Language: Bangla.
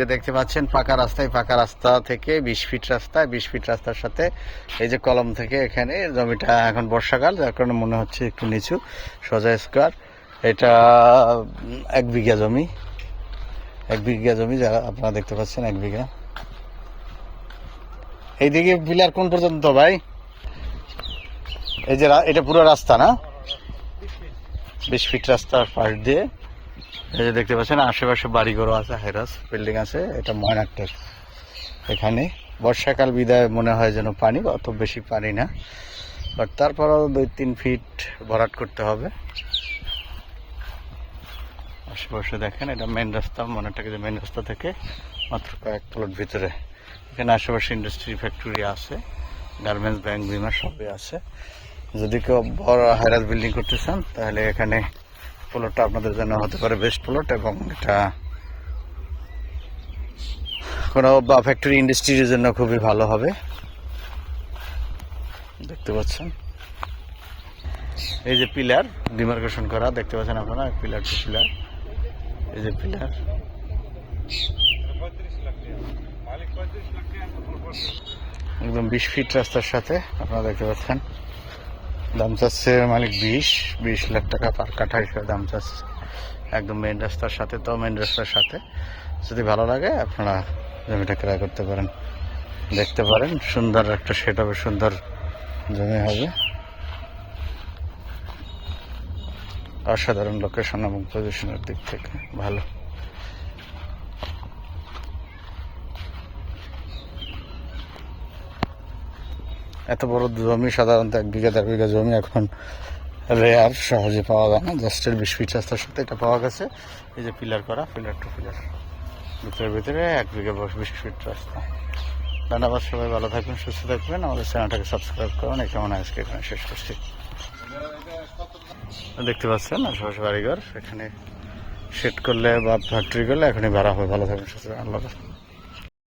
যে দেখতে পাচ্ছেন পাকা রাস্তায় পাকা রাস্তা থেকে বিশ ফিট রাস্তায়, বিশ ফিট রাস্তার সাথে এই যে কলম থেকে এখানে জমিটা এখন বর্ষাকাল, যার কারণে মনে হচ্ছে একটু নিচু, সোজা স্কোয়ার। এটা এক বিঘা জমি, এক বিঘা জমি যা আপনারা দেখতে পাচ্ছেন, এক বিঘা। এইদিকে পিলার কোন পর্যন্ত ভাই? এই যে এটা পুরো রাস্তা না? বিশ ফিট রাস্তার পাশ দিয়ে। এই যে দেখতে পাচ্ছেন, আশেপাশে বাড়িঘরও আছে হেরাস বিল্ডিং আছে, এটা ময়নাকটের এখানে বর্ষাকাল বিদায় মনে হয় যেন পানি, অত বেশি পানি না। বাট তারপরেও দুই তিন ফিট ভরাট করতে হবে। আশেপাশে দেখেন, এটা মেন রাস্তা মনে থাকে যে মেন রাস্তা থেকে মাত্র কয়েক প্লট ভিতরে। এখানে আশেপাশে ইন্ডাস্ট্রি ফ্যাক্টরি আছে গার্মেন্টস ব্যাংক বিমা সবই আছে। যদি কেউ বড় হাইরাস বিল্ডিং করতে চান, তাহলে এখানে প্লটটা আপনাদের জন্য হতে পারে বেস্ট প্লট এবং এটা কোনো বা ফ্যাক্টরি ইন্ডাস্ট্রির জন্য খুবই ভালো হবে। দেখতে পাচ্ছেন। এই যে পিলার ডিমার্কেশন করা, দেখতে পাচ্ছেন আপনারা? পিলার টু পিলার এই যে পিলার একদম বিশ ফিট রাস্তার সাথে আপনারা দেখতে পাচ্ছেন। দাম চাচ্ছে মালিক বিশ বিশ লাখ টাকা পার কাঠা হিসেবে দাম চাচ্ছে। একদম মেন রাস্তার সাথে তো মেন রাস্তার সাথে। যদি ভালো লাগে, আপনারা জমিটা ক্রয় করতে পারেন। দেখতে পারেন, সুন্দর একটা সেট হবে, সুন্দর জমি হবে। অসাধারণ লোকেশন এবং পজিশনের দিক থেকে ভালো। এত বড় জমি, সাধারণত এক বিঘা, দেড় বিঘা জমি এখন রেয়ার সহজে পাওয়া যায় না। জাস্টের বিশ ফিট রাস্তার সাথে এটা পাওয়া গেছে। এই যে পিলার করা পিলার টু পিলার ভিতরে ভিতরে এক বিঘা বস বিশ ফিট রাস্তা। ধন্যবাদ সবাই, ভালো থাকবেন, সুস্থ থাকবেন। আমাদের চ্যানেলটাকে সাবস্ক্রাইব করুন। এই কেমন আজকে এখানে শেষ করছি। দেখতে পাচ্ছেন, আশেপাশে বাড়িঘর। এখানে সেট করলে বা ফ্যাক্টরি করলে এখনই ভাড়া হবে। ভালো থাকবেন, সুস্থ। আল্লাহ।